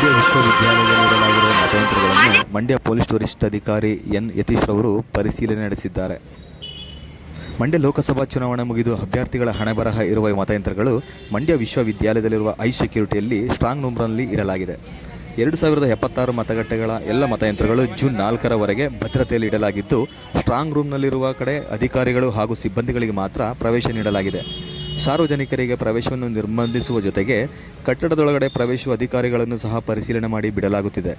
ಮಂಡ್ಯ ವಿಶ್ವವಿದ್ಯಾಲಯದಲ್ಲಿ ನೀಡಲಾಗಿರುವ ಮತಯಂತ್ರಗಳನ್ನು ಮಂಡ್ಯ ಪೊಲೀಸ್ ವರಿಷ್ಠಾಧಿಕಾರಿ ಎನ್ ಯತೀಶ್ ರವರು ಪರಿಶೀಲನೆ ನಡೆಸಿದ್ದಾರೆ. ಮಂಡ್ಯ ಲೋಕಸಭಾ ಚುನಾವಣೆ ಮುಗಿದು ಅಭ್ಯರ್ಥಿಗಳ ಹಣೆಬರಹ ಇರುವ ಮತಯಂತ್ರಗಳು ಮಂಡ್ಯ ವಿಶ್ವವಿದ್ಯಾಲಯದಲ್ಲಿರುವ ಐ ಸೆಕ್ಯೂರಿಟಿಯಲ್ಲಿ ಸ್ಟ್ರಾಂಗ್ ರೂಮ್ನಲ್ಲಿ ಇಡಲಾಗಿದೆ. ಎರಡು ಸಾವಿರದ ಎಪ್ಪತ್ತಾರು ಮತಗಟ್ಟೆಗಳ ಎಲ್ಲ ಮತಯಂತ್ರಗಳು ಜೂನ್ ನಾಲ್ಕರವರೆಗೆ ಭದ್ರತೆಯಲ್ಲಿ ಇಡಲಾಗಿದ್ದು ಸ್ಟ್ರಾಂಗ್ ರೂಮ್ನಲ್ಲಿರುವ ಕಡೆ ಅಧಿಕಾರಿಗಳು ಹಾಗೂ ಸಿಬ್ಬಂದಿಗಳಿಗೆ ಮಾತ್ರ ಪ್ರವೇಶ ನೀಡಲಾಗಿದೆ. ಸಾರ್ವಜನಿಕರಿಗೆ ಪ್ರವೇಶವನ್ನು ನಿರ್ಬಂಧಿಸುವ ಜೊತೆಗೆ ಕಟ್ಟಡದೊಳಗಡೆ ಪ್ರವೇಶಿಸುವ ಅಧಿಕಾರಿಗಳನ್ನು ಸಹ ಪರಿಶೀಲನೆ ಮಾಡಿ ಬಿಡಲಾಗುತ್ತಿದೆ.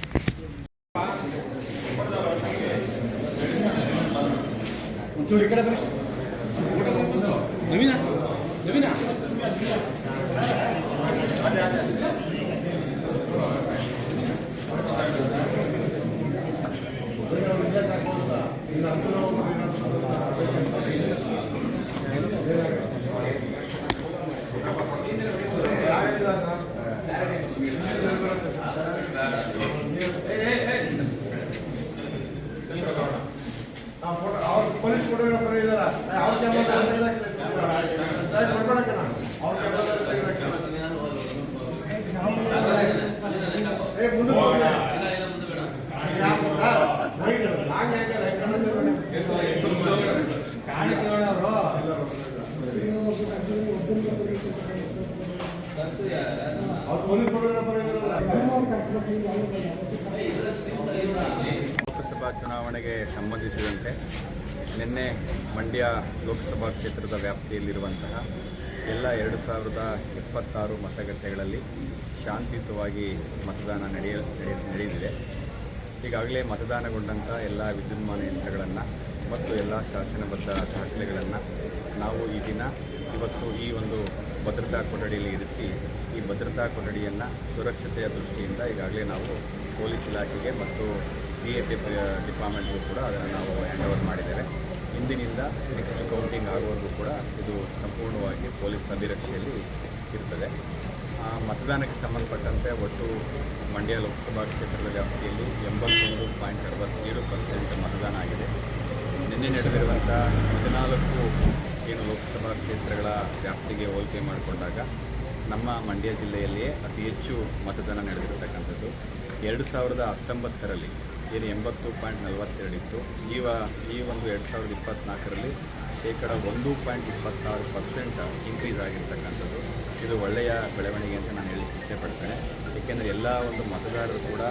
ಪೊಲೀಸ್ ಫೋಟೋಗ್ರಾಫರ್ ಇದಾರ? ಅವ್ರ ಕ್ಯಾಮ್ರಾ ಅವ್ರು ಪೊಲೀಸ್ ಫೋಟೋಗ್ರಾಫರ್ ಇದಾರಲ್ಲ ಲೋಕಸಭಾ ಚುನಾವಣೆಗೆ ಸಂಬಂಧಿಸಿದಂತೆ ನಿನ್ನೆ ಮಂಡ್ಯ ಲೋಕಸಭಾ ಕ್ಷೇತ್ರದ ವ್ಯಾಪ್ತಿಯಲ್ಲಿರುವಂತಹ ಎಲ್ಲ ಎರಡು ಸಾವಿರದ ಇಪ್ಪತ್ತಾರು ಮತಗಟ್ಟೆಗಳಲ್ಲಿ ಶಾಂತಿಯುತವಾಗಿ ಮತದಾನ ನಡೆಯ, ನಡೆಯ- ನಡೆದಿದೆ. ಈಗಾಗಲೇ ಮತದಾನಗೊಂಡಂಥ ಎಲ್ಲ ವಿದ್ಯುನ್ಮಾನ ಯಂತ್ರಗಳನ್ನು ಮತ್ತು ಎಲ್ಲ ಶಾಸನಬದ್ಧ ದಾಖಲೆಗಳನ್ನು ನಾವು ಈ ದಿನ ಇವತ್ತು ಈ ಒಂದು ಭದ್ರತಾ ಕೊಠಡಿಯಲ್ಲಿ ಇರಿಸಿ ಈ ಭದ್ರತಾ ಕೊಠಡಿಯನ್ನು ಸುರಕ್ಷತೆಯ ದೃಷ್ಟಿಯಿಂದ ಈಗಾಗಲೇ ನಾವು ಪೊಲೀಸ್ ಇಲಾಖೆಗೆ ಮತ್ತು ಸಿ ಎ ಡಿಪಾರ್ಟ್ಮೆಂಟ್ಗೂ ಕೂಡ ಅದನ್ನು ನಾವು ಹ್ಯಾಂಡ್ ಓವರ್ ಮಾಡಿದ್ದೇವೆ. ಇಂದಿನಿಂದ ನೆಕ್ಸ್ಟ್ ಕೌಂಟಿಂಗ್ ಆಗುವವರೆಗೂ ಕೂಡ ಇದು ಸಂಪೂರ್ಣವಾಗಿ ಪೊಲೀಸ್ ಅಭಿರಕ್ಷೆಯಲ್ಲಿ ಇರ್ತದೆ. ಮತದಾನಕ್ಕೆ ಸಂಬಂಧಪಟ್ಟಂತೆ ಒಟ್ಟು ಮಂಡ್ಯ ಲೋಕಸಭಾ ಕ್ಷೇತ್ರದ ವ್ಯಾಪ್ತಿಯಲ್ಲಿ ಎಂಬತ್ತೊಂದು ಪಾಯಿಂಟ್ ಅರವತ್ತೇಳು ಪರ್ಸೆಂಟ್ ಮತದಾನ ಆಗಿದೆ. ನಿನ್ನೆ ನಡೆದಿರುವಂಥ ಹದಿನಾಲ್ಕು ಏನು ಲೋಕಸಭಾ ಕ್ಷೇತ್ರಗಳ ವ್ಯಾಪ್ತಿಗೆ ಹೋಲಿಕೆ ಮಾಡಿಕೊಂಡಾಗ ನಮ್ಮ ಮಂಡ್ಯ ಜಿಲ್ಲೆಯಲ್ಲಿಯೇ ಅತಿ ಹೆಚ್ಚು ಮತದಾನ ನಡೆದಿರತಕ್ಕಂಥದ್ದು. ಎರಡು ಸಾವಿರದ ಹತ್ತೊಂಬತ್ತರಲ್ಲಿ ಏನು ಎಂಬತ್ತು ಪಾಯಿಂಟ್ ನಲವತ್ತೆರಡಿತ್ತು ಈವ ಈ ಒಂದು ಎರಡು ಸಾವಿರದ ಇಪ್ಪತ್ತ್ನಾಲ್ಕರಲ್ಲಿ ಶೇಕಡ ಒಂದು ಪಾಯಿಂಟ್ ಇಪ್ಪತ್ತಾರು ಪರ್ಸೆಂಟ್ ಇನ್ಕ್ರೀಸ್ ಆಗಿರ್ತಕ್ಕಂಥದ್ದು. ಇದು ಒಳ್ಳೆಯ ಬೆಳವಣಿಗೆ ಅಂತ ನಾನು ಹೇಳಿ ಇಚ್ಛೆಪಡ್ತೇನೆ. ಏಕೆಂದರೆ ಎಲ್ಲ ಒಂದು ಮತದಾರರು ಕೂಡ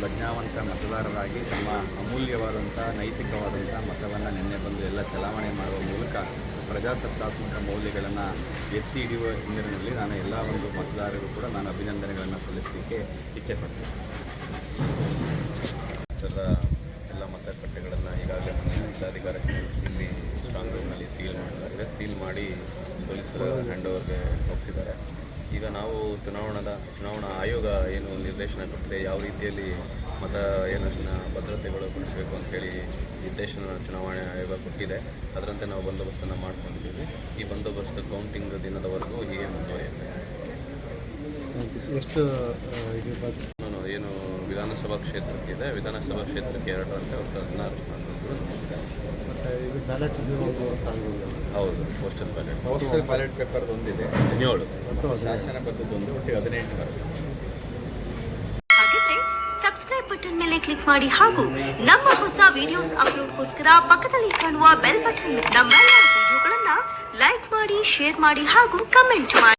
ಪ್ರಜ್ಞಾವಂತ ಮತದಾರರಾಗಿ ತಮ್ಮ ಅಮೂಲ್ಯವಾದಂಥ, ನೈತಿಕವಾದಂಥ ಮತವನ್ನು ನಿನ್ನೆ ಬಂದು ಎಲ್ಲ ಚಲಾವಣೆ ಮಾಡುವ ಮೂಲಕ ಪ್ರಜಾಸತ್ತಾತ್ಮಕ ಮೌಲ್ಯಗಳನ್ನು ಎತ್ತಿ ಹಿಡಿಯುವ ಹಿನ್ನೆಲೆಯಲ್ಲಿ ನಾನು ಎಲ್ಲ ಒಂದು ಮತದಾರರಿಗೂ ಕೂಡ ನಾನು ಅಭಿನಂದನೆಗಳನ್ನು ಸಲ್ಲಿಸಲಿಕ್ಕೆ ಇಚ್ಛೆಪಡ್ತೇನೆ. ಕ್ಷೇತ್ರದ ಎಲ್ಲ ಮತಗಟ್ಟೆಗಳನ್ನು ಈಗಾಗಲೇ ಮನೆ ಇಲ್ಲಿ ಸ್ಟ್ರಾಂಗ್ ರೂಮ್ನಲ್ಲಿ ಸೀಲ್ ಮಾಡಲಾಗಿದೆ ಸೀಲ್ ಮಾಡಿ ಪೊಲೀಸರು ಹ್ಯಾಂಡ್ ಓವರ್ಗೆ ಒಪ್ಪಿಸಿದ್ದಾರೆ ಈಗ ನಾವು ಚುನಾವಣದ, ಚುನಾವಣಾ ಆಯೋಗ ಏನು ನಿರ್ದೇಶನ ಕೊಟ್ಟಿದೆ, ಯಾವ ರೀತಿಯಲ್ಲಿ ಮತ ಏನು ಭದ್ರತೆಗಳು ಕೊಡಿಸಬೇಕು ಅಂತೇಳಿ ನಿರ್ದೇಶನ ಚುನಾವಣೆ ಆಯೋಗ ಕೊಟ್ಟಿದೆ. ಅದರಂತೆ ನಾವು ಬಂದೋಬಸ್ತನ್ನು ಮಾಡ್ಕೊಂಡಿದ್ದೀವಿ. ಈ ಬಂದೋಬಸ್ತ್ ಕೌಂಟಿಂಗ್ ದಿನದವರೆಗೂ ಹೀಗೆ ಮುಂದುವರಿಯುತ್ತೆ. ಎಷ್ಟು ವಿಧಾನಸಭಾ ಕ್ಷೇತ್ರಕ್ಕೆ ಇದೆ. ವಿಧಾನಸಭಾ ಕ್ಷೇತ್ರಕ್ಕೆ ಎರಡು ಅಂತ ಒಂದು ಹದಿನಾರು ಸ್ಥಾನಗಳು ಹೌದು postal ballot postal ballot paper ಒಂದಿದೆ. ಹದಿನೇಳು. ಶಾಸನ ಒಂದು ಒಟ್ಟಿಗೆ ಹದಿನೆಂಟು ಬರುತ್ತೆ. ಹಾಗಿದ್ರೆ ಸಬ್ಸ್ಕ್ರೈಬ್ ಬಟನ್ ಮೇಲೆ ಕ್ಲಿಕ್ ಮಾಡಿ ಹಾಗೂ ನಮ್ಮ ಹೊಸ ವಿಡಿಯೋಸ್ ಅಪ್ಲೋಡ್ಗೋಸ್ಕರ ಪಕ್ಕದಲ್ಲಿ ಕಾಣುವ ಬೆಲ್ ಬಟನ್ ನಮ್ಮ ವಿಡಿಯೋಗಳನ್ನ ಲೈಕ್ ಮಾಡಿ ಶೇರ್ ಮಾಡಿ ಹಾಗೂ ಕಮೆಂಟ್ ಮಾಡಿ.